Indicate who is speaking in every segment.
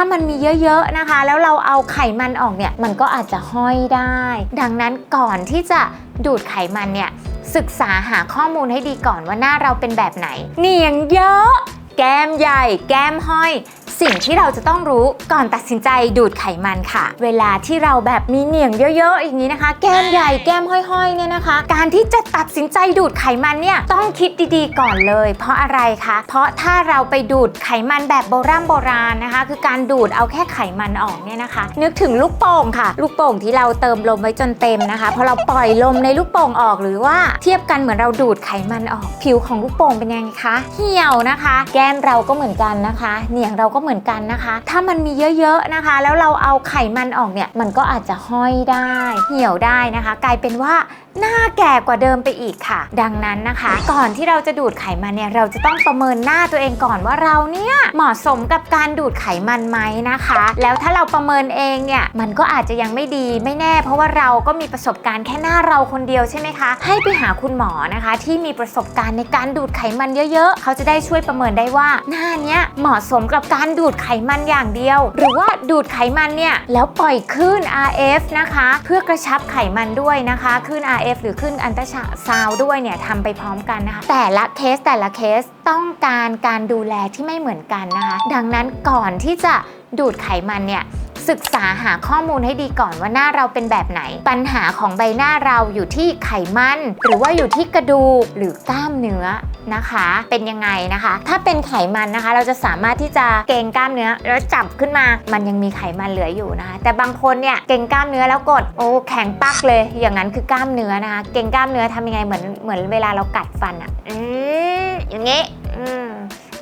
Speaker 1: ถ้ามันมีเยอะๆนะคะ แล้วเราเอาไขมันออกเนี่ยมันก็อาจจะห้อยได้ ดังนั้นก่อนที่จะดูดไขมันเนี่ยศึกษาหาข้อมูลให้ดีก่อนว่าหน้าเราเป็นแบบไหน เหนียงเยอะ แก้มใหญ่ แก้มห้อย สิ่งที่เราจะต้องรู้ก่อนตัดสินใจดูดไขมันค่ะ เวลาที่เราแบบมีเหนียงเยอะๆอย่างนี้นะคะ แก้มใหญ่แก้มห้อยๆเนี่ยนะคะ การที่จะตัดสินใจดูดไขมันเนี่ยต้องคิดดีๆก่อนเลย เพราะอะไรคะเพราะถ้าเราไปดูดไขมันแบบโบราณโบราณนะคะ คือการดูดเอาแค่ไขมันออกเนี่ยนะคะ นึกถึงลูกโป่งค่ะ ลูกโป่งที่เราเติมลมไว้จนเต็มนะคะพอเราปล่อยลมในลูกโป่งออกหรือว่าเทียบกันเหมือนเราดูดไขมันออก ผิวของลูกโป่งเป็นยังไงคะเหี่ยวนะคะ แก้มเราก็เหมือนกันนะคะเหนียงเราก็เหมือนกันนะคะ ถ้ามันมีเยอะๆนะคะ แล้วเราเอาไขมันออกเนี่ยมันก็อาจจะห้อยได้ เหี่ยวได้นะคะ กลายเป็นว่า หน้าแก่กว่าเดิมไปอีกค่ะ ดังนั้นนะคะ ก่อนที่เราจะดูดไขมันเนี่ยเราจะต้องประเมินหน้าตัวเองก่อนว่าเราเนี่ยเหมาะสมกับการดูดไขมันไหมนะคะ แล้วถ้าเราประเมินเองเนี่ยมันก็อาจจะยังไม่ดีไม่แน่ เพราะว่าเราก็มีประสบการณ์แค่หน้าเราคนเดียวใช่ไหมคะ ให้ไปหาคุณหมอนะคะ ที่มีประสบการณ์ในการดูดไขมันเยอะๆ เขาจะได้ช่วยประเมินได้ว่า หน้าเนี้ยเหมาะสมกับการดูดไขมันอย่างเดียว หรือว่าดูดไขมันเนี่ยแล้วปล่อยคลื่น RF นะคะ เพื่อกระชับไขมันด้วยนะคะคลื่น RF หรือขึ้นอันตราซาวด้วยเนี่ยทำไปพร้อมกันนะคะ แต่ละเคสแต่ละเคสต้องการการดูแลที่ไม่เหมือนกันนะคะ ดังนั้นก่อนที่จะดูดไขมันเนี่ยศึกษาหาข้อมูลให้ดีก่อนว่าหน้าเราเป็นแบบไหน ปัญหาของใบหน้าเราอยู่ที่ไขมัน หรือว่าอยู่ที่กระดูกหรือกล้ามเนื้อ นะคะ เป็นยังไงนะคะ ถ้าเป็นไขมันนะคะ เราจะสามารถที่จะเกรงกล้ามเนื้อแล้วจับขึ้นมา มันยังมีไขมันเหลืออยู่นะคะ แต่บางคนเนี่ยเกรงกล้ามเนื้อแล้วกดโอ้แข็งปักเลย อย่างนั้นคือกล้ามเนื้อนะคะเกรงกล้ามเนื้อทำยังไงเหมือนเหมือนเวลาเรากัดฟันอะอืมอย่างเงี้ยอืม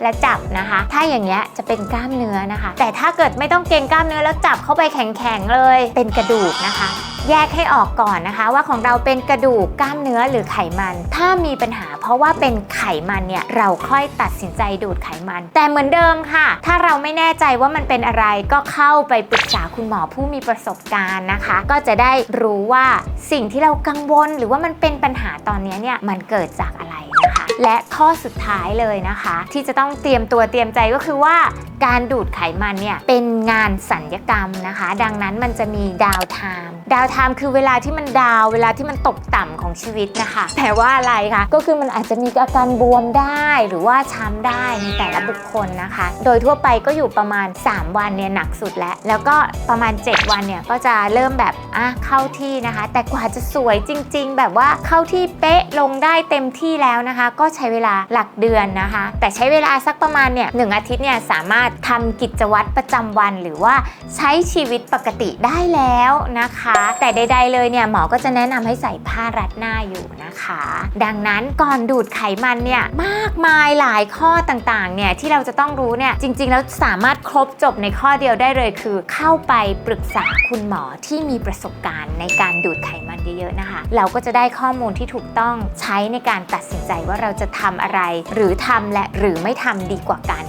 Speaker 1: และจับนะคะ ถ้าอย่างเงี้ยจะเป็นกล้ามเนื้อนะคะ แต่ถ้าเกิดไม่ต้องเกรงกล้ามเนื้อแล้วจับเข้าไปแข็งๆเลย เป็นกระดูกนะคะ แยกให้ออกก่อนนะคะ ว่าของเราเป็นกระดูกกล้ามเนื้อหรือไขมัน ถ้ามีปัญหาเพราะว่าเป็นไขมันเนี่ยเราค่อยตัดสินใจดูดไขมัน แต่เหมือนเดิมค่ะ ถ้าเราไม่แน่ใจว่ามันเป็นอะไรก็เข้าไปปรึกษาคุณหมอผู้มีประสบการณ์นะคะ ก็จะได้รู้ว่าสิ่งที่เรากังวล หรือว่ามันเป็นปัญหาตอนนี้เนี่ยมันเกิดจากอะไรนะคะ และข้อสุดท้ายเลยนะคะ ที่จะต้องเตรียมตัวเตรียมใจก็คือว่าการดูดไขมันเนี่ยเป็นงานสัญญกรรมนะคะ ดังนั้นมันจะมีดาวไทม์ดาวไทม์คือเวลาที่มันดาว เวลาที่มันตกต่ำของชีวิตนะคะแปลว่าอะไรคะก็คือมันอาจจะมีอาการบวมได้หรือว่าช้ำได้ในแต่ละบุคคลนะคะ โดยทั่วไปก็อยู่ประมาณ 3 วันเนี่ยหนักสุดแล้ว แล้วก็ประมาณ 7 วันเนี่ยก็จะเริ่มแบบอะเข้าที่นะคะ แต่กว่าจะสวยจริง ๆ แบบว่าเข้าที่เป๊ะลงได้เต็มที่แล้วนะคะ ก็ใช้เวลาหลักเดือนนะคะ แต่ใช้เวลาสักประมาณเนี่ยหนึ่งอาทิตย์เนี่ยสามารถทำกิจวัตรประจำวัน หรือว่าใช้ชีวิตปกติได้แล้วนะคะ แต่ใด ๆ เลยเนี่ยหมอก็จะแนะนำให้ใส่ผ้ารัดหน้าอยู่นะคะ ดังนั้นก่อนดูดไขมันเนี่ยมากมายหลายข้อต่างๆเนี่ยที่เราจะต้องรู้เนี่ยจริง ๆ แล้วสามารถครบจบในข้อเดียวได้เลยคือ เข้าไปปรึกษาคุณหมอที่มีประสบการณ์ในการดูดไขมันเยอะๆนะคะ เราก็จะได้ข้อมูลที่ถูกต้องใช้ในการตัดสินใจว่าเราจะทำอะไร หรือทำและหรือไม่ทำดีกว่ากัน